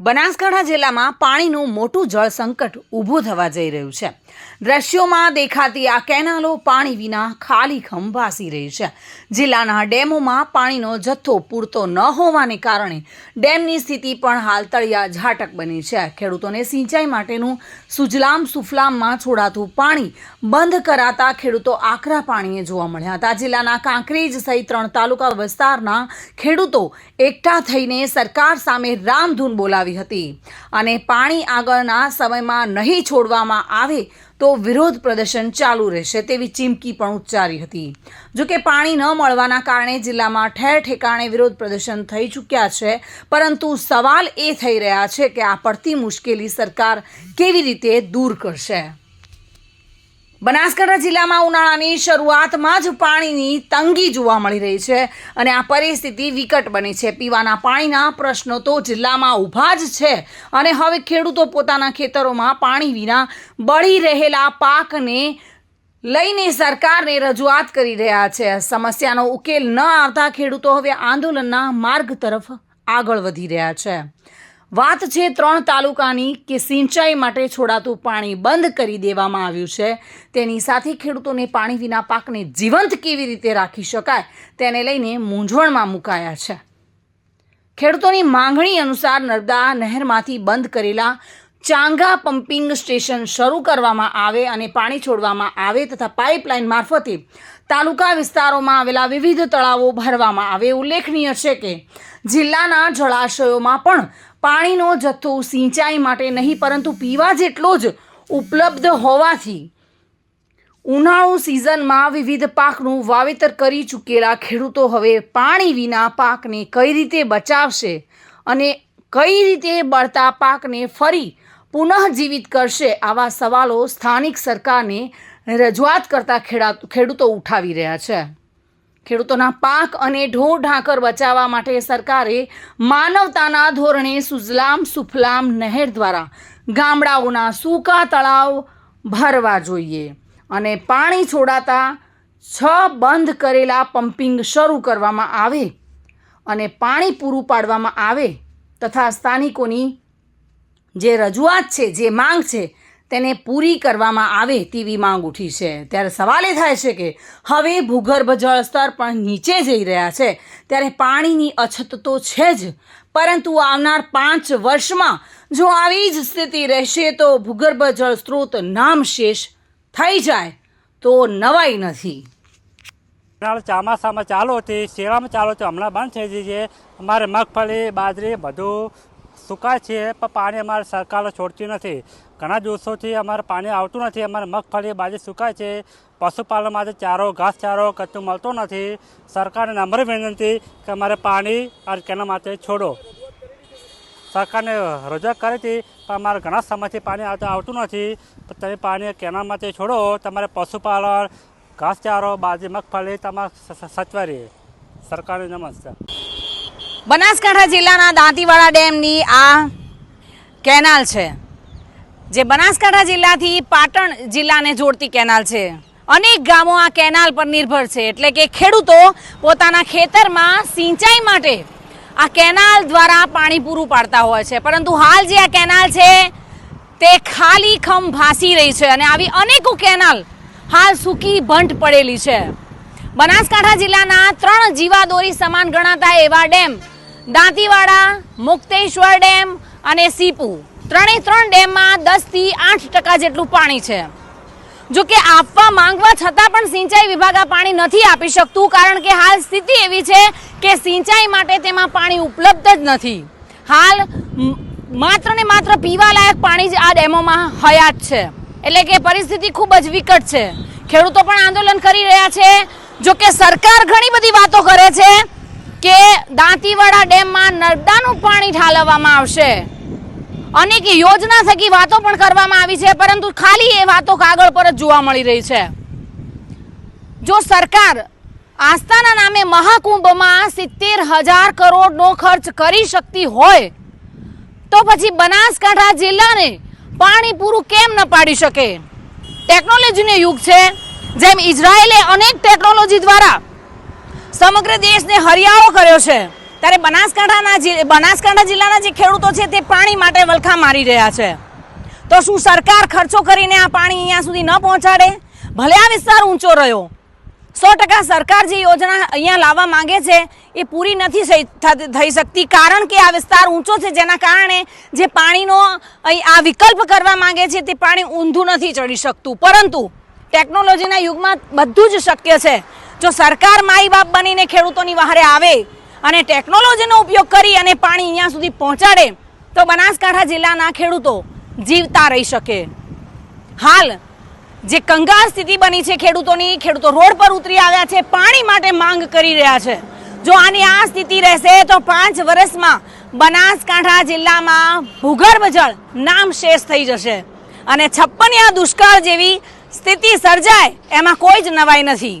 બનાસકાંઠા જિલ્લામાં પાણીનું મોટું જળ સંકટ ઊભું થવા જઈ રહ્યું છે. દ્રશ્યોમાં દેખાતી આ કેનાલો પાણી વિના ખાલી ભાસી રહી છે. જિલ્લાના ડેમોમાં પાણીનો જથ્થો પૂરતો ન હોવાને કારણે ડેમની સ્થિતિ પણ હાલ તળિયા ઝાટક બની છે. ખેડૂતોને સિંચાઈ માટેનું સુજલામ સુફલામમાં છોડાતું પાણી બંધ કરાતા ખેડૂતો આકરા પાણીએ જોવા મળ્યા હતા. જિલ્લાના કાંકરેજ સહિત ત્રણ તાલુકા વિસ્તારના ખેડૂતો એકઠા થઈને સરકાર સામે રામધૂન બોલાવી હતી. અને પાણી આગળના સમયમાં નહીં છોડવામાં આવે તો વિરોધ પ્રદર્શન ચાલુ રહેશે તેવી ચીમકી પણ ઉચ્ચારી હતી. જોકે પાણી ન મળવાના કારણે જિલ્લામાં ઠેર ઠેકાણે વિરોધ પ્રદર્શન થઈ ચૂક્યા છે. પરંતુ સવાલ એ થઈ રહ્યા છે કે આ પડતી મુશ્કેલી સરકાર કેવી રીતે દૂર કરશે? બનાસકાંઠા જિલ્લામાં ઉનાળાની શરૂઆતમાં જ પાણીની તંગી જોવા મળી રહી છે અને આ પરિસ્થિતિ વિકટ બની છે. પીવાના પાણીના પ્રશ્નો તો જિલ્લામાં ઊભા જ છે અને હવે ખેડૂતો પોતાના ખેતરોમાં પાણી વિના બળી રહેલા પાકને લઈને સરકારને રજૂઆત કરી રહ્યા છે. સમસ્યાનો ઉકેલ ન આવતા ખેડૂતો હવે આંદોલનના માર્ગ તરફ આગળ વધી રહ્યા છે. વાત છે ત્રણ તાલુકાની કે સિંચાઈ માટે છોડાતું પાણી બંધ કરી દેવામાં આવ્યું છે. તેની સાથે ખેડૂતોને પાણી વિના પાકને જીવંત કેવી રીતે રાખી શકાય તેને લઈને મૂંઝવણમાં મુકાયા છે. ખેડૂતોની માંગણી અનુસાર નર્મદા નહેરમાંથી બંધ કરેલા ચાંગા પમ્પિંગ સ્ટેશન શરૂ કરવામાં આવે અને પાણી છોડવામાં આવે તથા પાઇપલાઇન મારફતે તાલુકા વિસ્તારોમાં આવેલા વિવિધ તળાવો ભરવામાં આવે. ઉલ્લેખનીય છે કે જિલ્લાના જળાશયોમાં પણ પાણીનો જથ્થો સિંચાઈ માટે નહીં, પરંતુ પીવા જેટલો જ ઉપલબ્ધ હોવાથી ઉનાળુ સિઝનમાં વિવિધ પાકનું વાવેતર કરી ચૂકેલા ખેડૂતો હવે પાણી વિના પાકને કઈ રીતે બચાવશે અને કઈ રીતે બળતા પાકને ફરી પુનઃજીવિત કરશે આવા સવાલો સ્થાનિક સરકારને રજૂઆત કરતા ખેડા, ખેડૂતો ઉઠાવી રહ્યા છે. ખેડૂતોના પાક અને ઢોર ઢાંકર બચાવવા માટે સરકારે માનવતાના ધોરણે સુજલામ સુફલામ નહેર દ્વારા ગામડાઓના સૂકા તળાવ ભરવા જોઈએ અને પાણી છોડાતા છ બંધ કરેલા પમ્પિંગ શરૂ કરવામાં આવે અને પાણી પૂરું પાડવામાં આવે તથા સ્થાનિકોની જે રજૂઆત છે, જે માંગ છે, તેને પૂરી કરવામાં આવે તેવી માંગ ઉઠી છે. ત્યારે સવાલ એ થાય છે કે, હવે ભૂગર્ભ જળસ્તર પણ નીચે જઈ રહ્યા છે, ત્યારે પાણીની અછત તો છે જ, પરંતુ આવનાર પાંચ વર્ષમાં જો આવી જ સ્થિતિ રહેશે તો ભૂગર્ભ જળ સ્ત્રોત નામશેષ થઈ જાય તો નવાઈ નથી. ઉનાળો ચોમાસામાં ચાલુ હતી શિયાળામાં ચાલુ હતી હમણાં બંધ થઈ ગઈ છે અમારે મગફળી, બાજરી બધું સુકાય છે, પણ પાણી અમારે સરકાર છોડતી નથી. ઘણા દિવસોથી અમારે પાણી આવતું નથી. અમારે મગફળી બાજુ સુકાય છે. પશુપાલન માટે ચારો ઘાસચારો કચ્છું મળતો નથી. સરકારને નમ્ર વિનંતી કે અમારે પાણી આ કેના માટે છોડો. સરકારને રજૂઆત કરી હતી, પણ અમારે ઘણા સમયથી પાણી આવતું આવતું નથી. તમે પાણી કેના માટે છોડો. તમારે પશુપાલન ઘાસચારો બાજરી, મગફળી તમારે સચવારી સરકારને નમસ્કાર. બનાસકાંઠા જિલ્લાના દાંતીવાડા ડેમની આ કેનાલ છે, જે બનાસકાંઠા જિલ્લાથી પાટણ જિલ્લાને જોડતી કેનાલ છે. અનેક ગામો આ કેનાલ પર નિર્ભર છે, એટલે કે ખેડૂતો પોતાના ખેતરમાં સિંચાઈ માટે આ કેનાલ દ્વારા પાણી પૂરું પાડતા હોય છે. પરંતુ હાલ જે આ કેનાલ છે, તે ખાલી ખમ ભાસી રહી છે અને આવી અનેકો કેનાલ હાલ સૂકી ભંટ પડેલી છે. બનાસકાંઠા જિલ્લાના ત્રણ જીવાદોરી સમાન ગણાતા એવા ડેમ દાંતીવાડા, મુક્તેશ્વર ડેમ અને સીપુ. ત્રણે ત્રણ ડેમમાં દસથી આઠ ટકા જેટલું પાણી છે. જો કે આપવા માંગવા છતાં પણ સિંચાઈ વિભાગ આ પાણી નથી આપી શકતું, કારણ કે હાલ સ્થિતિ એવી છે કે સિંચાઈ માટે તેમાં પાણી ઉપલબ્ધ જ નથી. હાલ માત્ર ને માત્ર પીવાલાયક પાણી જ આ ડેમોમાં હયાત છે. એટલે કે પરિસ્થિતિ ખૂબ જ વિકટ છે. ખેડૂતો પણ આંદોલન કરી રહ્યા છે. જો કે સરકાર ઘણી બધી વાતો કરે છે કે દાંતીવાડા ડેમમાં નર્મદાનું પાણી ઠાલવવામાં આવશે. અનેક યોજના થકી વાતો પણ કરવામાં આવી છે, પરંતુ ખાલી એ વાતો કાગળ પર જ જોવા મળી રહી છે. જો સરકાર આસ્થાના નામે મહાકુંભમાં સિત્તેર હજાર કરોડનો ખર્ચ કરી શકતી હોય, તો પછી બનાસકાંઠા જિલ્લાને પાણી પૂરું કેમ ન પાડી શકે? ટેકનોલોજીનો યુગ છે. જેમ ઇઝરાયેલે અનેક ટેકનોલોજી દ્વારા સમગ્ર દેશને હરિયાળો કર્યો છે. ત્યારે બનાસકાંઠાના બનાસકાંઠા જિલ્લાના જે ખેડૂતો છે તે પાણી માટે વલખા મારી રહ્યા છે. તો શું સરકાર ખર્ચો કરીને આ પાણી અહીંયા સુધી ન પહોંચાડે? ભલે આ વિસ્તાર ઊંચો રહ્યો. સો ટકા સરકાર જે યોજના અહીંયા લાવવા માંગે છે, એ પૂરી નથી થઈ- શકતી. કારણ કે આ વિસ્તાર ઊંચો છે, જેના કારણે જે પાણીનો આ વિકલ્પ કરવા માંગે છે, તે પાણી ઊંધું નથી ચડી શકતું. પરંતુ ટેકનોલોજીના યુગમાં બધું જ શક્ય છે. જો સરકાર માઈ બાપ બનીને ખેડૂતોની વહારે આવે અને ટેકનોલોજીનો ઉપયોગ કરી અને પાણી અહીંયા સુધી પહોંચાડે, તો બનાસકાંઠા જિલ્લાના ખેડૂતો જીવતા રહી શકે. હાલ, જે કંગાળ સ્થિતિ બની છે ખેડૂતોની, ખેડૂતો રોડ પર ઉતરી આવ્યા છે, પાણી માટે માંગ કરી રહ્યા છે. જો આની આ સ્થિતિ રહેશે, તો પાંચ વર્ષમાં બનાસકાંઠા જિલ્લામાં ભૂગર્ભ જળ નામ શેષ થઈ જશે. અને છપ્પનિયા દુષ્કાળ જેવી સ્થિતિ સર્જાય, એમાં કોઈ જ નવાઈ નથી.